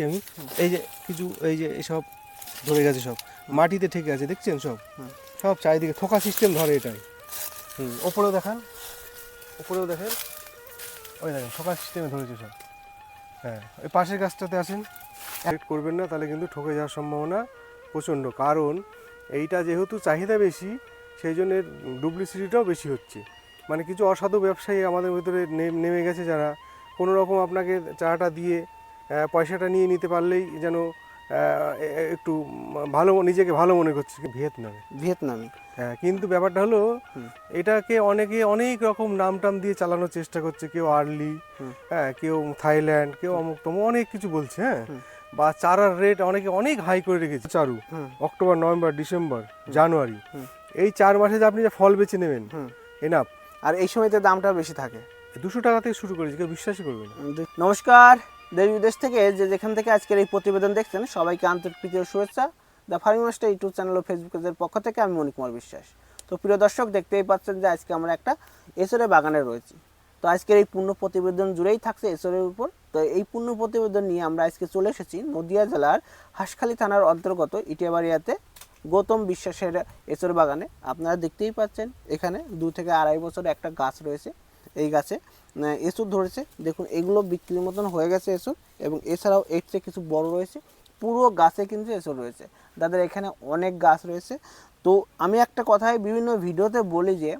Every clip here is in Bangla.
দেখাচ্ছি আমি। এই যে কিছু এই যে এসব ধরে গেছে সব। মাটিতে ঠেকে আছে দেখছেন সব? সব চারিদিকে থোকা সিস্টেম ধরে এটাই। হুম। ওপরেও দেখান ওপরেও দেখেন। ওই দেখেন থোকা সিস্টেমে ধরেছে সব। হ্যাঁ ওই পাশের গাছটাতে আসেন অ্যাক্ট করবেন না তাহলে কিন্তু ঠকে যাওয়ার সম্ভাবনা প্রচণ্ড। কারণ এইটা যেহেতু চাহিদা বেশি সেই জন্য ডুপ্লিসিটিটাও বেশি হচ্ছে। মানে কিছু অসাধু ব্যবসায়ী আমাদের ভিতরে নেমে গেছে যারা। কোনো রকম আপনাকে চারাটা দিয়ে পয়সাটা নিয়ে নিতে পারলেই যেন একটু ভালো নিজেকে ভালো মনে করছে ভিয়েতনামে। ভিয়েতনামি। হ্যাঁ কিন্তু ব্যাপারটা হলো এটাকে অনেকে অনেক রকম নাম টাম দিয়ে চালানোর চেষ্টা করছে কেউ আর্লি হ্যাঁ কেউ থাইল্যান্ড কেউ অমুক তমুক অনেক কিছু বলছে হ্যাঁ। বা চারার রেট অনেকে অনেক হাই করে রেখেছে। চারু অক্টোবর নভেম্বর ডিসেম্বর জানুয়ারি এই চার মাসে যে আপনি যে ফল বেছে নেবেন এনাফ আর এই সময়তে দামটা বেশি থাকে? দুশো টাকা থেকে শুরু করেছি কেউ বিশ্বাসই করবে না। নমস্কার! দেশ বিদেশ থেকে যে যেখান থেকে আজকের এই প্রতিবেদন দেখছেন, সবাইকে আন্তরিক প্রীতি ও শুভেচ্ছা। The farming master YouTube channel O Facebook পেজের পক্ষ থেকে আমি মণিকুমার বিশ্বাস। তো প্রিয় দর্শক, দেখতেই পাচ্ছেন যে আজকে আমরা একটা এসরে বাগানে রয়েছি। তো আজকের এই পূর্ণ প্রতিবেদন জুড়েই থাকছে এসরের উপর। তো এই পূর্ণ প্রতিবেদন নিয়ে আমরা আজকে চলে এসেছি নদিয়া জেলার হাঁসখালী থানার অন্তর্গত ইটিয়াবাড়িয়াতে গৌতম বিশ্বাসের এসর বাগানে। আপনারা দেখতেই পাচ্ছেন, এখানে দু থেকে আড়াই বছর একটা গাছ রয়েছে। এই গাছে এসুর ধরেছে। দেখুন, এগুলো বিক্রির মতন হয়ে গেছে এসুর এবং এছাড়াও এর চেয়ে কিছু বড় রয়েছে। পুরো গাছে কিন্তু এসুর রয়েছে। তাদের এখানে অনেক গাছ রয়েছে। তো আমি একটা কথাই বিভিন্ন ভিডিওতে বলি যে,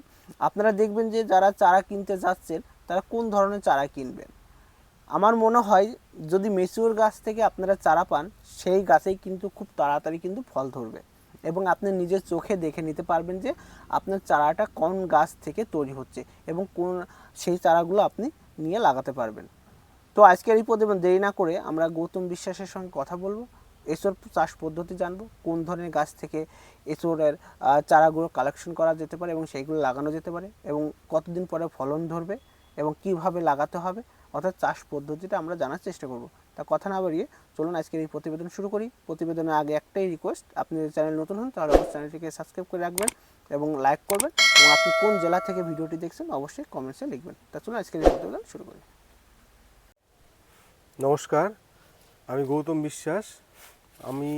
আপনারা দেখবেন যে যারা চারা কিনতে যাচ্ছেন, তারা কোন ধরনের চারা কিনবেন? আমার মনে হয় যদি মেচুর গাছ থেকে আপনারা চারা পান, সেই গাছেই কিন্তু খুব তাড়াতাড়ি কিন্তু ফল ধরবে। এবং আপনি নিজের চোখে দেখে নিতে পারবেন যে আপনার চারাটা কোন গাছ থেকে তৈরি হচ্ছে এবং কোন সেই চারাগুলো আপনি নিয়ে লাগাতে পারবেন। তো আজকের এই প্রতিবেদন দেরি না করে আমরা গৌতম বিশ্বাসের সঙ্গে কথা বলব এসর চাষ পদ্ধতি জানব, কোন ধরনের গাছ থেকে এসরের চারাগুলো কালেকশন করা যেতে পারে এবং সেইগুলো লাগানো যেতে পারে এবং কতদিন পরে ফলন ধরবে এবং কীভাবে লাগাতে হবে, অর্থাৎ চাষ পদ্ধতিটা আমরা জানার চেষ্টা করব। তা কথা না বাড়িয়ে চলুন আজকের এই প্রতিবেদন শুরু করি। প্রতিবেদনের আগে একটাই রিকোয়েস্ট আপনি যদি চ্যানেল নতুন হন তাহলে অবশ্যই চ্যানেলটিকে সাবস্ক্রাইব করে রাখবেন এবং লাইক করবেন এবং আপনি কোন জেলা থেকে ভিডিওটি দেখছেন অবশ্যই কমেন্টসে লিখবেন। তা চলুন আজকের এই প্রতিবেদন শুরু করি। নমস্কার, আমি গৌতম বিশ্বাস। আমি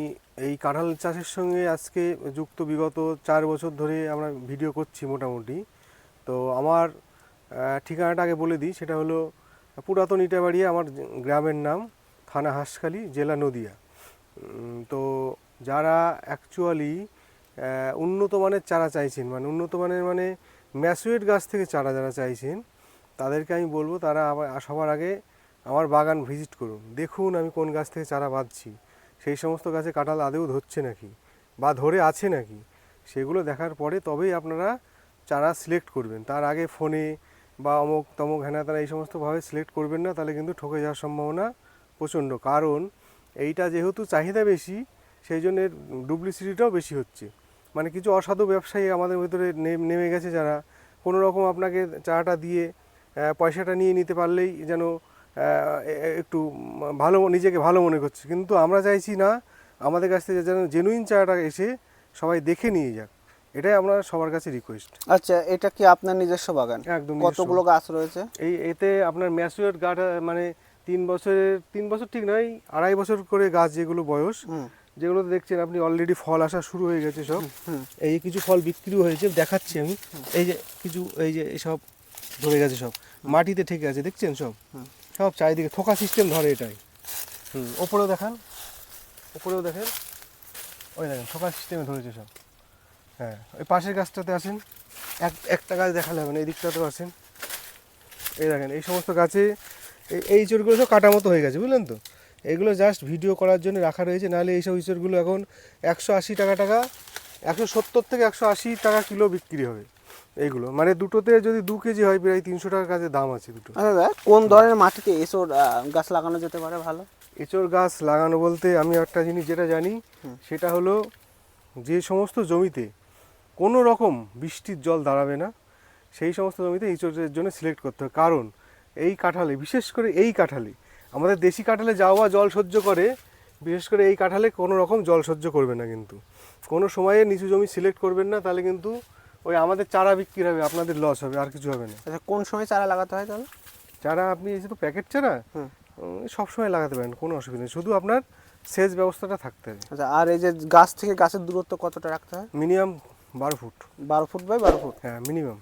এই কাঁঠাল চাষের সঙ্গে আজকে যুক্ত বিগত চার বছর ধরে আমরা ভিডিও করছি মোটামুটি। তো আমার ঠিকানাটা আগে বলে দিই, সেটা হলো পুরাতন ইটাবাড়িয়া আমার গ্রামের নাম। থানা হাঁসখালি, জেলা নদিয়া। তো যারা অ্যাকচুয়ালি উন্নত মানের চারা চাইছেন মানে উন্নত মানের মানে ম্যাসুয়েট গাছ থেকে চারা যারা চাইছেন, তাদেরকে আমি বলব তারা সবার আগে আমার বাগান ভিজিট করুন। দেখুন আমি কোন গাছ থেকে চারা বাঁধছি। সেই সমস্ত গাছে কাঁঠাল আদেও ধরছে নাকি? বা ধরে আছে নাকি? সেগুলো দেখার পরে তবেই আপনারা চারা সিলেক্ট করবেন। তার আগে ফোনে বা অমুক তমুক হ্যানা তারা এই সমস্তভাবে সিলেক্ট করবেন না, তাহলে কিন্তু ঠকে যাওয়ার সম্ভাবনা প্রচণ্ড। কারণ এইটা যেহেতু চাহিদা বেশি সেই জন্য ডুপ্লিসিটিটাও বেশি হচ্ছে। মানে কিছু অসাধু ব্যবসায়ী আমাদের ভিতরে নেমে গেছে যারা। কোনো রকম আপনাকে চাটা দিয়ে পয়সাটা নিয়ে নিতে পারলেই যেন একটু ভালো নিজেকে ভালো মনে করছে। কিন্তু আমরা চাইছি না আমাদের কাছ থেকে যেন জেনুইন চাটা এসে সবাই দেখে নিয়ে যাক। এটাই আমরা সবার কাছে রিকোয়েস্ট আচ্ছা এটা কি আপনার নিজস্ব বাগান? একদম কতগুলো গাছ রয়েছে? এই এতে আপনার ম্যাচুয়ার গাছ মানে তিন বছরের তিন বছর ঠিক নয় আড়াই বছর করে গাছ যেগুলো বয়স হুম। যেগুলোতে দেখছেন আপনি অলরেডি ফল আসা শুরু হয়ে গেছে সব। এই কিছু ফল বিক্রিও হয়েছে দেখাচ্ছি আমি। এই যে কিছু এই যে সব ধরে গেছে সব। মাটিতে ঠেকে আছে দেখছেন সব? সব চারিদিকে থোকা সিস্টেম ধরে এটাই। হুম ওপরেও দেখান ওপরেও দেখেন। ওই দেখেন থোকা সিস্টেমে ধরেছে সব। হ্যাঁ ওই পাশের গাছটাতে আসেন। এক একটা গাছ দেখালে হবে না এই দিকটাতেও আসেন। এই দেখেন এই সমস্ত গাছে এই- ইঁচড়গুলো সব কাটা মতো হয়ে গেছে বুঝলেন তো? এগুলো জাস্ট ভিডিও করার জন্য রাখা রয়েছে নাহলে এইসব ইঁচড়গুলো এখন একশো আশি টাকা টাকা একশো সত্তর থেকে একশো আশি টাকা কিলো বিক্রি হবে এইগুলো। মানে দুটোতে যদি দু কেজি হয় প্রায় তিনশো টাকার কাছে দাম আছে দুটো। আচ্ছা দাদা কোন ধরনের মাটিতে এসর গাছ লাগানো যেতে পারে ভালো? এঁচড় গাছ লাগানো বলতে আমি একটা জিনিস যেটা জানি সেটা হলো যে সমস্ত জমিতে কোনো রকম বৃষ্টির জল দাঁড়াবে না সেই সমস্ত জমিতে এঁচড়ের জন্য সিলেক্ট করতে হবে। কারণ এই কাঁঠালে বিশেষ করে এই কাঁঠালে আমাদের দেশি কাঁঠালে যাওয়া জল সহ্য করে বিশেষ করে এই কাঁঠালে কোনো রকম জল সহ্য করবে না কিন্তু। কোনো সময়ে নিচু জমি সিলেক্ট করবেন না তাহলে কিন্তু ওই আমাদের চারা বিক্রি হবে আপনাদের লস হবে আর কিছু হবে না। আচ্ছা কোন সময় চারা লাগাতে হয় তাহলে? চারা আপনি এই তো প্যাকেট চারা হুম। উম, সবসময় লাগাতে পারেন কোনো অসুবিধা নেই শুধু আপনার সেচ ব্যবস্থাটা থাকতে হবে। আচ্ছা আর এই যে গাছ থেকে গাছের দূরত্ব কতটা রাখতে হয়? মিনিমাম বারো ফুট। বারো ফুট বাই বারো ফুট? হ্যাঁ মিনিমাম।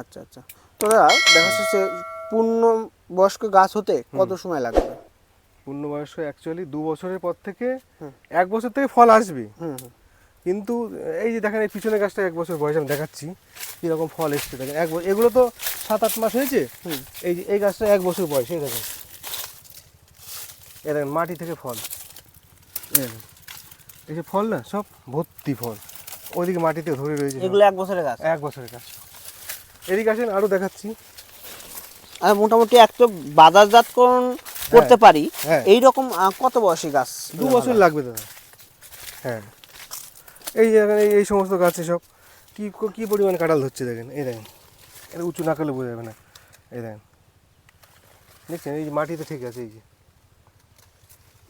আচ্ছা আচ্ছা। তো দাদা দেখা যাচ্ছে পূর্ণ বয়স্ক গাছ হতে কত সময় লাগবে? পূর্ণবয়স্ক অ্যাকচুয়ালি দু বছরের পর থেকে এক বছর থেকে ফল আসবে। কিন্তু এই যে দেখেন এই পিছনের গাছটা এক বছর বয়স আমি দেখাচ্ছি কীরকম ফল এসছে দেখেন। এক এগুলো তো সাত আট মাস হয়েছে। এই যে এই গাছটা এক বছর বয়স এই দেখেন। এই দেখেন মাটি থেকে ফল। এই যে ফল না সব ভর্তি ফল। ওইদিকে মাটিতে ধরে রয়েছে এগুলো এক বছরের গাছ? এক বছরের গাছ। এদিকে আসেন আরও দেখাচ্ছি। মোটামুটি একটা বাজারজাতকরণ করতে পারি। হ্যাঁ। এই রকম কত বয়সী গাছ দু বছর লাগবে দাদা। হ্যাঁ। এই এই- সমস্ত গাছে সব কি কি পরিমাণ কাঁঠাল ধরছে দেখেন? এই দেখেন। এটা উঁচু না করলে বোঝা যাবে না। এই দেখেন। দেখছেন? এই যে মাটিতে ঠিক আছে এই যে।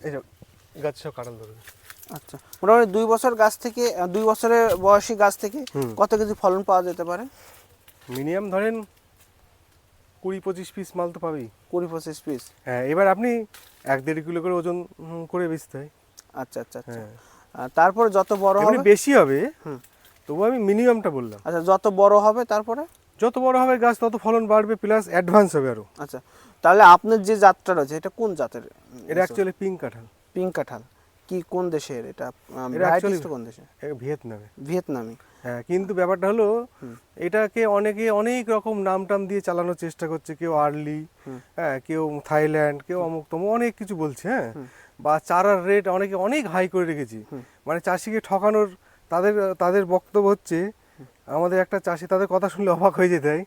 এই সব গাছে সব কাঁঠাল ধরবে। আচ্ছা। মোটামুটি দুই বছর গাছ থেকে দুই বছরের বয়সী গাছ থেকে কত কেজি ফলন পাওয়া যেতে পারে? মিনিমাম ধরেন কুড়ি পঁচিশ পিস মাল তো পাবেই। কুড়ি পঁচিশ পিস হ্যাঁ এবার আপনি এক দেড় কিলো করে ওজন করে বেচতে হয়। আচ্ছা আচ্ছা আচ্ছা। হ্যাঁ। আর তারপরে যত বড় হবে বেশি হবে। তবু আমি মিনিমামটা বললাম। আচ্ছা যত বড় হবে তারপরে? যত বড় হবে গাছ তত ফলন বাড়বে প্লাস অ্যাডভান্স হবে আরও আচ্ছা তাহলে আপনার যে জাতটা রয়েছে এটা কোন জাতের এটা অ্যাকচুয়ালি পিঙ্ক কাঁঠাল। পিঙ্ক কাঁঠাল। কি কোন দেশের এটা? কোন দেশে এটা ভিয়েতনামে ভিয়েতনামি হ্যাঁ কিন্তু ব্যাপারটা হলো এটাকে অনেকে অনেক রকম নাম টাম দিয়ে চালানোর চেষ্টা করছে। কেউ আর্লি হ্যাঁ কেউ থাইল্যান্ড কেউ অমুক তমুক অনেক কিছু বলছে হ্যাঁ। বা চারার রেট অনেকে অনেক হাই করে রেখেছি। মানে চাষিকে ঠকানোর তাদের তাদের বক্তব্য হচ্ছে আমাদের একটা চাষি তাদের কথা শুনলে অবাক হয়ে যেতে হয়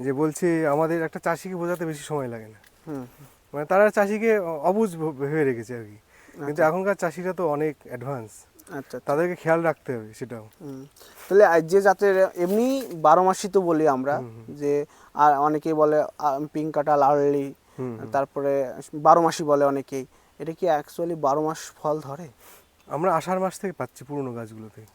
যে বলছে আমাদের একটা চাষিকে বোঝাতে বেশি সময় লাগে না। মানে তারা চাষিকে অবুঝ ভেবে রেখেছে আর কি। কিন্তু এখনকার চাষিরা তো অনেক অ্যাডভান্স আচ্ছা আচ্ছা। তাদেরকে খেয়াল রাখতে হবে সেটাও। তাহলে যে জাতের এমনি বারো মাসই তো বলি আমরা যে আর অনেকেই বলে পিঙ্ক কাঁঠাল আর্লি তারপরে বারো মাসই বলে অনেকেই। এটা কি অ্যাকচুয়ালি বারো মাস ফল ধরে? আমরা আষাঢ় মাস থেকে পাচ্ছি পুরনো গাছগুলো থেকে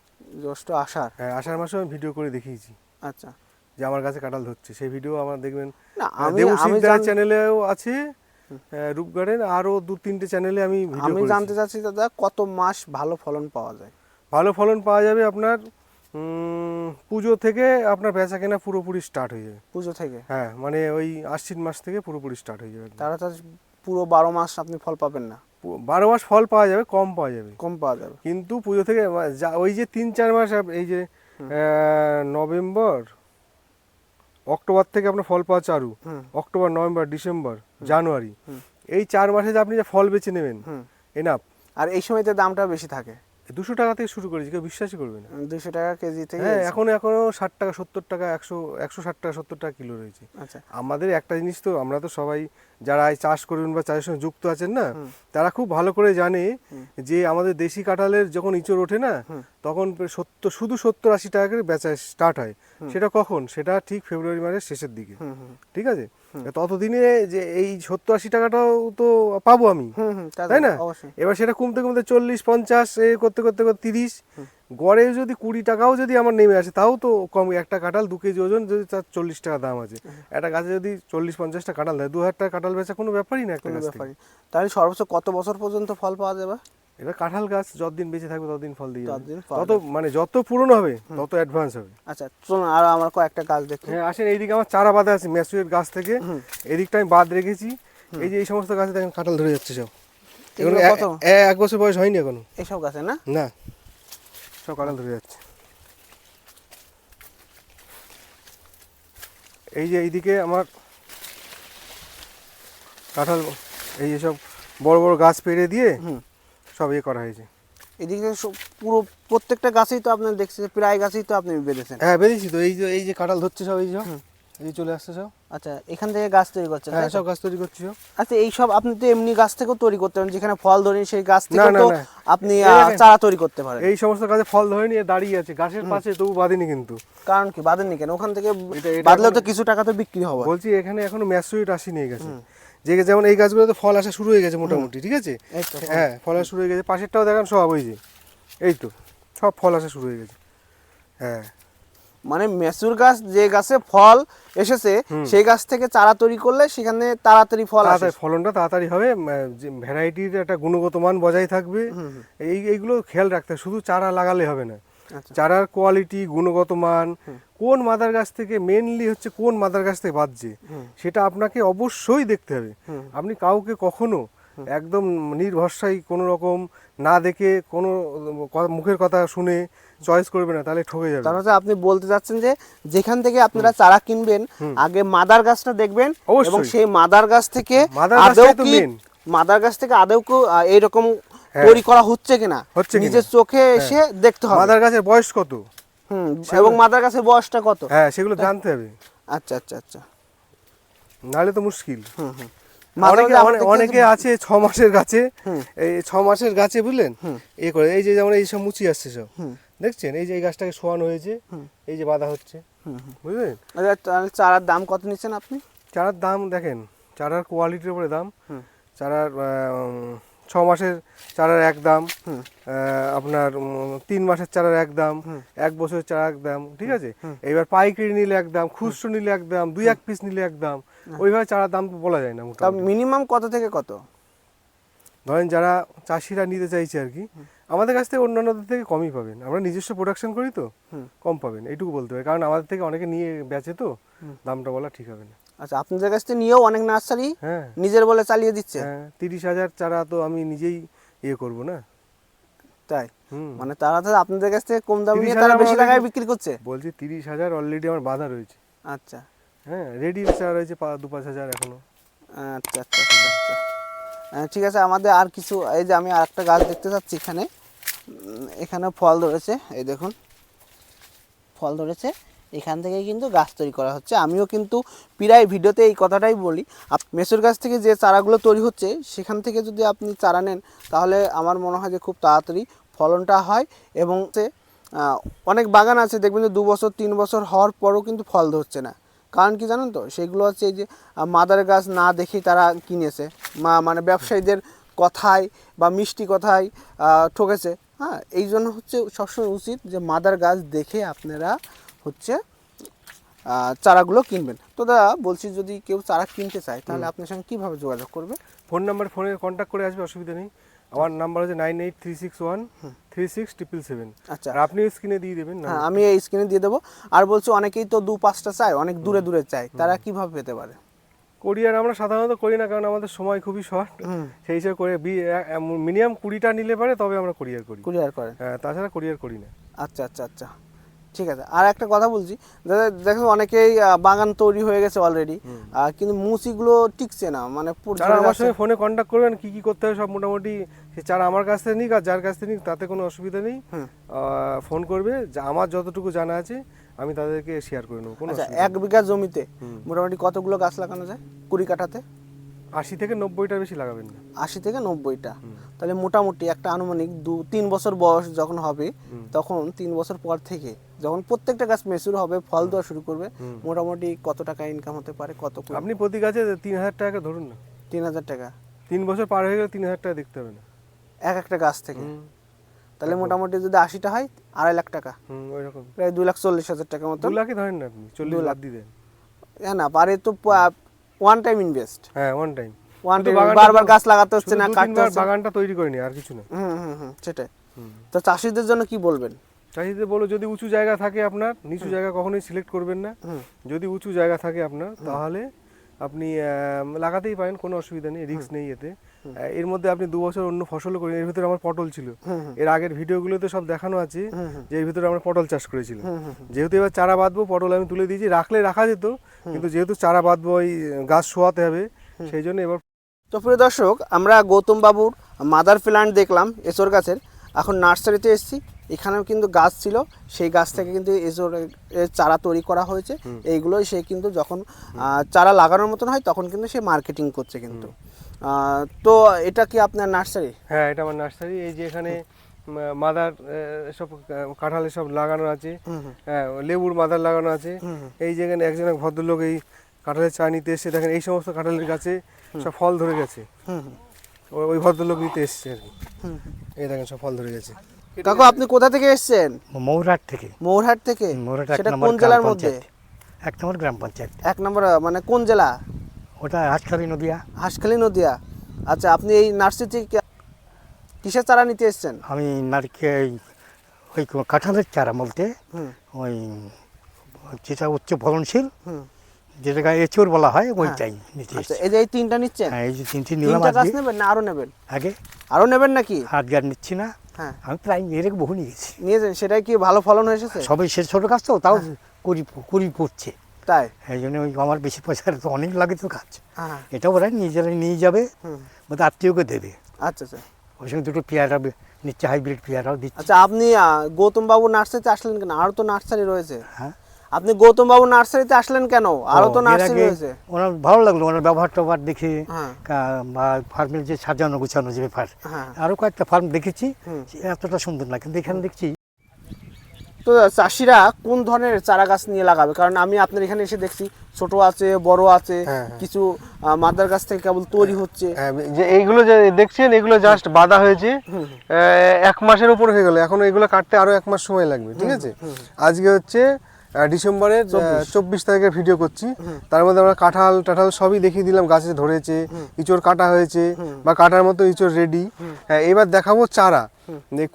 জ্যৈষ্ঠ আষাঢ়? হ্যাঁ আষাঢ় মাসে আমি ভিডিও করে দেখিয়েছি। আচ্ছা। যে আমার গাছে কাঁঠাল ধরছে। সেই ভিডিও আমার দেখবেন না আমি আমি চ্যানেলেও আছে রূপ গার্ডেন আরও দু তিনটে চ্যানেলে আমি আমি জানতে চাচ্ছি দাদা কত মাস ভালো ফলন পাওয়া যায়? ভালো ফলন পাওয়া যাবে আপনার পুজো থেকে আপনার বেচা কেনা পুরোপুরি স্টার্ট হয়ে যাবে। পুজো থেকে? হ্যাঁ মানে ওই আশ্বিন মাস থেকে পুরোপুরি স্টার্ট হয়ে যাবে। তারা তো পুরো বারো মাস আপনি ফল পাবেন না? বারো মাস ফল পাওয়া যাবে কম পাওয়া যাবে। কম পাওয়া যাবে। কিন্তু পুজো থেকে ওই যে তিন চার মাস এই যে নভেম্বর অক্টোবর থেকে আপনার ফল পাওয়া চালু হুম। October November December January. এই চার মাসে যে আপনি যে ফল বেছে নেবেন এনাফ আর এই সময় সময়তে দামটা বেশি থাকে? দুশো টাকা থেকে শুরু করেছি কেউ বিশ্বাসই করবে না। দুইশো টাকা কেজি থেকে হ্যাঁ এখন এখনও ষাট টাকা সত্তর টাকা একশো একশো ষাট টাকা সত্তর টাকা কিলো রয়েছে। আচ্ছা। আমাদের একটা জিনিস তো আমরা তো সবাই যারা এই চাষ করবেন বা চাষের সঙ্গে যুক্ত আছেন না তারা খুব ভালো করে জানে যে আমাদের দেশি কাঁঠালের যখন ইঁচড় ওঠে না তখন সত্য সত্তর শুধু সত্তর আশি টাকা করে বেচা স্টার্ট হয়। সেটা কখন? সেটা ঠিক ফেব্রুয়ারি মাসের শেষের দিকে। ঠিক আছে? ততদিনে যে এই সত্তর আশি টাকাটাও তো পাবো আমি। তাই না? এবার সেটা কমতে কমতে চল্লিশ পঞ্চাশ এ করতে করতে করতে তিরিশ। গড়ে যদি কুড়ি টাকাও যদি আমার নেমে আসে তাও তো কম একটা কাঁঠাল দু কেজি ওজন যদি তার চল্লিশ টাকা দাম আছে। একটা গাছে যদি চল্লিশ পঞ্চাশটা কাঁঠাল দেয় দু হাজার টাকা কাঁঠাল বেচা কোনো ব্যাপারই না একটা ব্যাপারই। তাহলে সর্বোচ্চ কত বছর পর্যন্ত ফল পাওয়া যাবে? এটা কাঁঠাল গাছ যতদিন বেঁচে থাকবে ততদিন ফল দিয়ে তত মানে যত পুরনো হবে তত অ্যাডভান্স হবে। আচ্ছা চলুন আর আমার কয়েকটা গাছ দেখি। হ্যাঁ আসেন এইদিকে আমার চারা বাঁধা আছে ম্যাসুয়ের গাছ থেকে। এদিকটা আমি বাদ রেখেছি। এই যে এই সমস্ত গাছে দেখেন কাঁঠাল ধরে যাচ্ছে সব। এক বছর বয়স হয়নি এখনও। এইসব গাছে না? না। সব কাঁঠাল ধরে যাচ্ছে। এই যে এইদিকে আমার কাঁঠাল এই যে সব বড় বড় গাছ পেরে দিয়ে হুম। সব ইয়ে করা হয়েছে। এদিকে পুরো প্রত্যেকটা গাছেই তো আপনার দেখছেন প্রায় গাছেই তো আপনি বেঁধেছেন। হ্যাঁ বেঁধেছি তো এই যে এই যে কাঁঠাল ধরছে সব এই যে সব। এই চলে আসছে সব। আচ্ছা এখান থেকে গাছ তৈরি করছেন হ্যাঁ সব গাছ তৈরি করছি সব। আচ্ছা এই সব আপনি তো এমনি গাছ থেকেও তৈরি করতে পারেন যেখানে ফল ধরেন সেই গাছ থেকে তো আপনি চারা তৈরি করতে পারেন। এই সমস্ত গাছে ফল ধরে নিয়ে দাঁড়িয়ে আছে গাছের পাশে তবু বাঁধেনি কিন্তু। কারণ কি? বাঁধেননি কেন? ওখান থেকে এটা তো কিছু টাকা তো বিক্রি হবে। বলছি এখানে এখনও ম্যাসুইট আসেনি এই গাছে। যে যেমন এই গাছগুলোতে ফল আসা শুরু হয়ে গেছে মোটামুটি ঠিক আছে? তো, হ্যাঁ ফল আসা শুরু হয়ে গেছে। পাশেরটাও দেখান সব ওই যে এই তো সব ফল আসা শুরু হয়ে গেছে। হ্যাঁ। মানে মেসুর গাছ যে গাছে ফল এসেছে সেই গাছ থেকে চারা তৈরি করলে সেখানে তাড়াতাড়ি ফল আসে। ফলনটা তাড়াতাড়ি হবে ভ্যারাইটির একটা গুণগত মান বজায় থাকবে। এই এইগুলো খেয়াল রাখতে হবে শুধু চারা লাগালে হবে না। আচ্ছা। চারার কোয়ালিটি গুণগত মান কোন মাদার গাছ থেকে মেনলি হচ্ছে কোন মাদার গাছ থেকে বাজছে সেটা আপনাকে অবশ্যই দেখতে হবে। আপনি কাউকে কখনো একদম নির্ভরসায় কোনো রকম না দেখে কোনো মুখের কথা শুনে চয়েস করবে না তাহলে ঠকে যাবে। তার মানে আপনি বলতে চাচ্ছেন যে যেখান থেকে আপনারা চারা কিনবেন আগে মাদার গাছটা দেখবেন এবং সেই মাদার গাছ থেকে আদৌ কি মাদার গাছ থেকে আদৌ কি এইরকম হ্যাঁ। তৈরি করা হচ্ছে কিনা? নিজের চোখে এসে দেখতে হবে। মাদার গাছের বয়স কত? হুম এবং মাদার গাছের বয়সটা কত? হ্যাঁ সেগুলো জানতে হবে। আচ্ছা আচ্ছা আচ্ছা। নাহলে তো মুশকিল। হুম হুম। অনেকে অনেকে আছে ছ মাসের গাছে এই ছ মাসের গাছে বুঝলেন? এ করে এই যে যেমন এই সব মুচি আসছে সব। দেখছেন? এই যে এই গাছটাকে শোয়ানো হয়েছে এই যে বাঁধা হচ্ছে। বুঝলেন? আচ্ছা, চারার দাম কত নিচ্ছেন আপনি? চারার দাম দেখেন চারার কোয়ালিটির উপরে দাম। চারার ছ মাসের চারার এক দাম। আপনার তিন মাসের চারার এক দাম। এক বছরের চারা এক দাম। ঠিক আছে? এবার পাইকারি নিলে এক দাম খুচরো নিলে এক দাম দুই এক পিস নিলে এক দাম। ওইভাবে চারার দাম বলা যায় না তা মিনিমাম কত থেকে কত? ধরেন যারা চাষিরা নিতে চাইছে আর কি আমাদের কাছ থেকে অন্যান্যদের থেকে কমই পাবেন। আমরা নিজস্ব প্রোডাকশন করি তো কম পাবেন এইটুকু বলতে হবে। কারণ আমাদের থেকে অনেকে নিয়ে বেচে তো দামটা বলা ঠিক হবে না। আচ্ছা আপনাদের কাছ থেকে নিয়েও অনেক নার্সারি হ্যাঁ। নিজের বলে চালিয়ে দিচ্ছে? হ্যাঁ তিরিশ হাজার চারা তো আমি নিজেই ইয়ে করব না। তাই? মানে তারা তো আপনাদের কাছ থেকে কম দামে নিয়ে তারা বেশি টাকায় বিক্রি করছে? বলছি তিরিশ হাজার অলরেডি আমার বাধা রয়েছে। আচ্ছা। হ্যাঁ রেডি চারা রয়েছে দু পাঁচ হাজার এখনও। আচ্ছা আচ্ছা আচ্ছা আচ্ছা। ঠিক আছে, আমাদের আর কিছু, এই যে আমি আর একটা গাছ দেখতে চাচ্ছি এখানে। এখানে ফল ধরেছে, এই দেখুন। ফল ধরেছে, এখান থেকে কিন্তু গাছ তৈরি করা হচ্ছে। আমিও কিন্তু প্রায় ভিডিওতে এই কথাটাই বলি মেসুর গাছ থেকে যে চারাগুলো তৈরি হচ্ছে, সেখান থেকে যদি আপনি চারা নেন, তাহলে আমার মনে হয় যে খুব তাড়াতাড়ি ফলনটা হয় এবং অনেক বাগান আছে, দেখবেন যে দু বছর, তিন বছর হওয়ার পরও কিন্তু ফল ধরছে না। কারণ কি জানেন তো? সেগুলো হচ্ছে এই যে মাদার গাছ না দেখেই তারা কিনেছে। মা মানে ব্যবসায়ীদের কথায় বা মিষ্টি কথায় ঠকেছে। হ্যাঁ এই জন্য হচ্ছে সবসময় উচিত যে মাদার গাছ দেখে আপনারা হচ্ছে চারাগুলো কিনবেন। তো দাদা বলছি যদি কেউ চারা কিনতে চায় তাহলে আপনার সঙ্গে কীভাবে যোগাযোগ করবে? ফোন নাম্বার ফোনে কন্ট্যাক্ট করে আসবে অসুবিধা নেই। আমার নাম্বার হচ্ছে nine eight three six one three six triple seven আচ্ছা। আর আপনি স্ক্রিনে দিয়ে দেবেন না হ্যাঁ আমি এই স্ক্রিনে দিয়ে দেবো। আর বলছি অনেকেই তো দু পাঁচটা চায় অনেক দূরে দূরে চায়। তারা কীভাবে পেতে পারে? কোরিয়ার আমরা সাধারণত করি না কারণ আমাদের সময় খুবই শর্ট সেই হিসেবে করে মিনিমাম কুড়িটা নিলে পারে তবে আমরা কোরিয়ার করি। কুরিয়ার করে। হ্যাঁ তাছাড়া কোরিয়ার করি না। আচ্ছা আচ্ছা আচ্ছা। ঠিক আছে। আর একটা কথা বলছি দাদা দেখো অনেকেই বাগান তৈরি হয়ে গেছে অলরেডি কিন্তু মুচিগুলো টিকছে না মানে যারা আমার সঙ্গে ফোনে কন্ট্যাক্ট করবেন কি কি করতে হবে সব মোটামুটি সে চারা আমার কাছ থেকে নিক আর যার কাছ থেকে নিক তাতে কোনো অসুবিধা নেই। ফোন করবে যা আমার যতটুকু জানা আছে আমি তাদেরকে শেয়ার করে নেব কোনো আচ্ছা এক বিঘা জমিতে মোটামুটি কতগুলো গাছ লাগানো যায় কুড়ি কাঠাতে? আশি থেকে নব্বইটার বেশি লাগাবেন না। আশি থেকে নব্বইটা। তাহলে মোটামুটি একটা আনুমানিক দু তিন বছর বয়স যখন হবে তখন তিন বছর পর থেকে যখন প্রত্যেকটা গাছ মেচুর হবে ফল দেওয়া শুরু করবে মোটামুটি কত টাকা ইনকাম হতে পারে কত আপনি প্রতি গাছে তিন হাজার টাকা ধরুন না। তিন হাজার টাকা। তিন বছর পার হয়ে গেলে তিন হাজার টাকা দেখতে হবে না। এক একটা গাছ থেকে। তাহলে মোটামুটি যদি আশিটা হয় আড়াই লাখ টাকা। প্রায় দুই লাখ চল্লিশ হাজার টাকার মতো দু লাখই ধরেন না আপনি চল্লিশ লাখ। দিয়ে দেন। হ্যাঁ না পারে তো ওয়ান টাইম ইনভেস্ট হ্যাঁ ওয়ান টাইম ওয়ান টাইম বারবার গাছ লাগাতে হচ্ছে না কাটতে বাগানটা তৈরি করে নি আর কিছু না। হুম হুম হুম সেটাই। তো চাষিদের জন্য কি বলবেন? চাষিদের বলো যদি উঁচু জায়গা থাকে আপনার নিচু জায়গা কখনোই সিলেক্ট করবেন না। যদি উঁচু জায়গা থাকে আপনার তাহলে আপনি লাগাতেই পারেন কোনো অসুবিধা নেই রিস্ক নেই এতে। এর মধ্যে আপনি দু বছর অন্য ফসলও করেন এর ভিতরে আমার পটল ছিল। এর আগের ভিডিওগুলোতে সব দেখানো আছে যে এর ভিতরে আমরা পটল চাষ করেছিলাম। যেহেতু এবার চারা বাঁধবো পটল আমি তুলে দিয়েছি রাখলে রাখা যেত কিন্তু যেহেতু চারা বাঁধবো ওই গাছ শোয়াতে হবে সেই জন্য এবার তো প্রিয় দর্শক আমরা গৌতম বাবুর মাদার প্ল্যান্ট দেখলাম এসোর গাছের। এখন নার্সারিতে এসেছি। এখানেও কিন্তু গাছ ছিল সেই গাছ থেকে কিন্তু এর চারা তৈরি করা হয়েছে। এইগুলোই সে কিন্তু যখন চারা লাগানোর মতন হয় তখন কিন্তু সে মার্কেটিং করছে কিন্তু। তো এটা কি আপনার নার্সারি? হ্যাঁ এটা আমার নার্সারি। এই যে এখানে মাদার সব কাঁঠালে সব লাগানো আছে। হ্যাঁ লেবুর মাদার লাগানো আছে। এই যে এখানে একজন এক ভদ্রলোক এই কাঁঠালের চা নিতে এসে দেখেন এই সমস্ত কাঁঠালের গাছে সব ফল ধরে গেছে। ওই ভদ্রলোক নিতে এসছে আর কি। এই দেখেন সব ফল ধরে গেছে। কাকু আপনি কোথা থেকে এসেছেন? মৌরাট থেকে। মৌরহাট থেকে? সেটা কোন জেলার মধ্যে? এক নম্বর গ্রাম পঞ্চায়েত। এক নম্বর মানে কোন জেলা? ওটা হাটখালি নদিয়া। হাঁসখালি নদিয়া। আচ্ছা আপনি এই নার্সারি থেকে কিসের চারা নিতে এসেছেন? আমি নারকেল ওই কাঁঠালের চারা বলতে ওই যেটা উচ্চ ফলনশীল যেটাকে এচোর বলা হয় ওইটাই নিতে আচ্ছা এসেছি। এই যে এই তিনটা নিচ্ছেন? হ্যাঁ এই যে তিনটি নিলাম আজকে। নেবেন না আরও নেবেন? আগে? আরও নেবেন নাকি? হাত গাছ নিচ্ছি না। হ্যাঁ। আমি প্রায় আগে বহু নিয়েছি। নিয়েছেন সেটাই কি ভালো ফলন হয়েছে এসেছে? সবাই সে ছোটো গাছ তো তাও হ্যাঁ। কুড়ি কুড়ি পড়ছে তাই? এই জন্য ওই আমার বেশি পয়সার তো অনেক লাগে তো গাছ হ্যাঁ। এটা ওরা নিজেরা নিয়ে যাবে বা আত্মীয়কে দেবে। আচ্ছা আচ্ছা। ওই সঙ্গে দুটো পেয়ারা নিচ্ছে হাইব্রিড পেয়ারাও দিচ্ছে। আচ্ছা আপনি গৌতম বাবু নার্সারিতে আসলেন কেন? আরও তো নার্সারি রয়েছে। হ্যাঁ। আপনি গৌতম বাবু নার্সারিতে আসলেন কেন? আরও তো নার্সারি রয়েছে। ওনার ভালো লাগল ওনার ব্যবহার ট্যাবহার দেখে হ্যাঁ। ফার্মের যে সাজানো গুছানো যে ব্যাপার হ্যাঁ। আরও কয়েকটা ফার্ম দেখেছি এতটা সুন্দর না কিন্তু এখানে দেখছি তো চাষিরা কোন ধরনের চারা গাছ নিয়ে লাগাবে? কারণ আমি আপনার এখানে এসে দেখছি ছোট আছে বড় আছে হ্যাঁ। কিছু মাদার গাছ থেকে কেবল তৈরি হচ্ছে। হ্যাঁ, যে এইগুলো যে দেখছেন এগুলো জাস্ট বাঁধা হয়েছে। এক মাসের উপর হয়ে গেল এখন এগুলো কাটতে আরও এক মাস সময় লাগবে ঠিক আছে? আজকে হচ্ছে ডিসেম্বরের চব্বিশ। তারিখের ভিডিও করছি। তার মধ্যে আমরা কাঁঠাল টাঠাল সবই দেখিয়ে দিলাম গাছে ধরেছে ইঁচড় কাটা হয়েছে বা কাটার মতো ইঁচড় রেডি এবার দেখাবো চারা।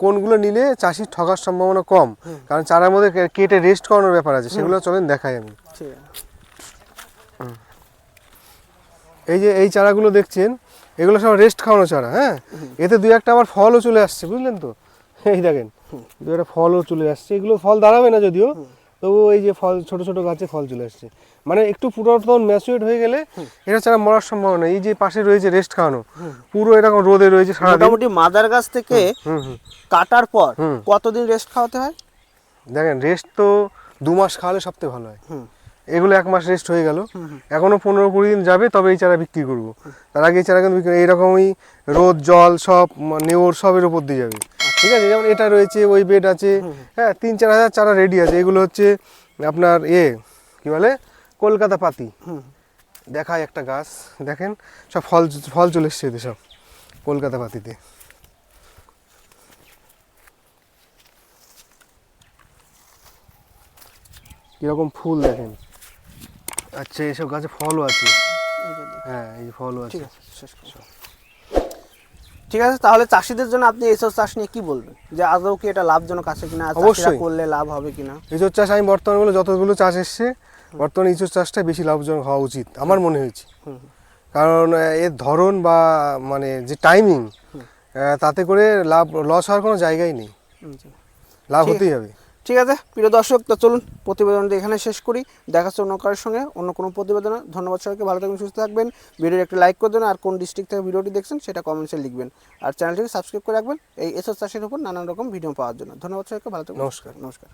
কোনগুলো নিলে চাষির ঠকার সম্ভাবনা কম। কারণ চারার মধ্যে কেটে রেস্ট করানোর ব্যাপার আছে। সেগুলো চলেন দেখাই আমি। এই যে এই চারাগুলো দেখছেন এগুলো সব রেস্ট খাওয়ানো চারা হ্যাঁ? এতে দুই একটা আবার ফলও চলে আসছে বুঝলেন তো? এই দেখেন দু একটা ফলও চলে আসছে। এগুলো ফল দাঁড়াবে না যদিও তবু এই যে ফল ছোট ছোট গাছে ফল চলে আসছে। মানে একটু পুরাতন ম্যাচুয়েট হয়ে গেলে এটা ছাড়া মরার সম্ভাবনা এই যে পাশে রয়েছে রেস্ট খাওয়ানো পুরো এরকম রোদে রয়েছে মোটামুটি মাদার গাছ থেকে কাটার পর। কতদিন রেস্ট খাওয়াতে হয়? দেখেন রেস্ট তো দু মাস খাওয়ালে সবথেকে ভালো হয়। এগুলো এক মাস রেস্ট হয়ে গেল। এখনও পনেরো কুড়ি দিন যাবে তবে এই চারা বিক্রি করব। তার আগে এই চারা কিন্তু বিক্রি এইরকমই রোদ জল সব নেওর সবের উপর দিয়ে যাবে। ঠিক আছে? যেমন এটা রয়েছে ওই বেড আছে। হ্যাঁ তিন চার হাজার চারা রেডি আছে। এগুলো হচ্ছে আপনার এ কি বলে? কলকাতা পাতি। হুম। দেখায় একটা গাছ। দেখেন সব ফল ফল চলে এসছে এতে সব কলকাতা পাতিতে। কীরকম ফুল দেখেন। আচ্ছা এসব গাছে ফলও আছে। হ্যাঁ এই ফলও আছে। ঠিক আছে? তাহলে চাষিদের জন্য আপনি এসব চাষ নিয়ে কি বলবেন? যে আদৌ কি এটা লাভজনক আছে কিনা? অবশ্যই। করলে লাভ হবে কিনা? এসব চাষ আমি বর্তমানে যতগুলো চাষ এসছে বর্তমানে ইঁচুর চাষটা বেশি লাভজনক হওয়া উচিত আমার মনে হয়েছে। কারণ এর ধরন বা মানে যে টাইমিং তাতে করে লাভ লস হওয়ার কোনো জায়গাই নেই। লাভ হতেই হবে। ঠিক আছে? প্রিয় দর্শক তো চলুন প্রতিবেদনটি এখানে শেষ করি। দেখা হচ্ছে অন্য কারোর সঙ্গে অন্য কোনো প্রতিবেদনে। ধন্যবাদ সবাইকে ভালো থাকবেন সুস্থ থাকবেন। ভিডিওটি একটা লাইক করে দেবেন আর কোন ডিস্ট্রিক্ট থেকে ভিডিওটি দেখছেন সেটা কমেন্টসে লিখবেন। আর চ্যানেলটিকে সাবস্ক্রাইব করে রাখবেন। এই এসব চাষের উপর নানান রকম ভিডিও পাওয়ার জন্য। ধন্যবাদ সবাইকে ভালো থাকবেন। নমস্কার। নমস্কার।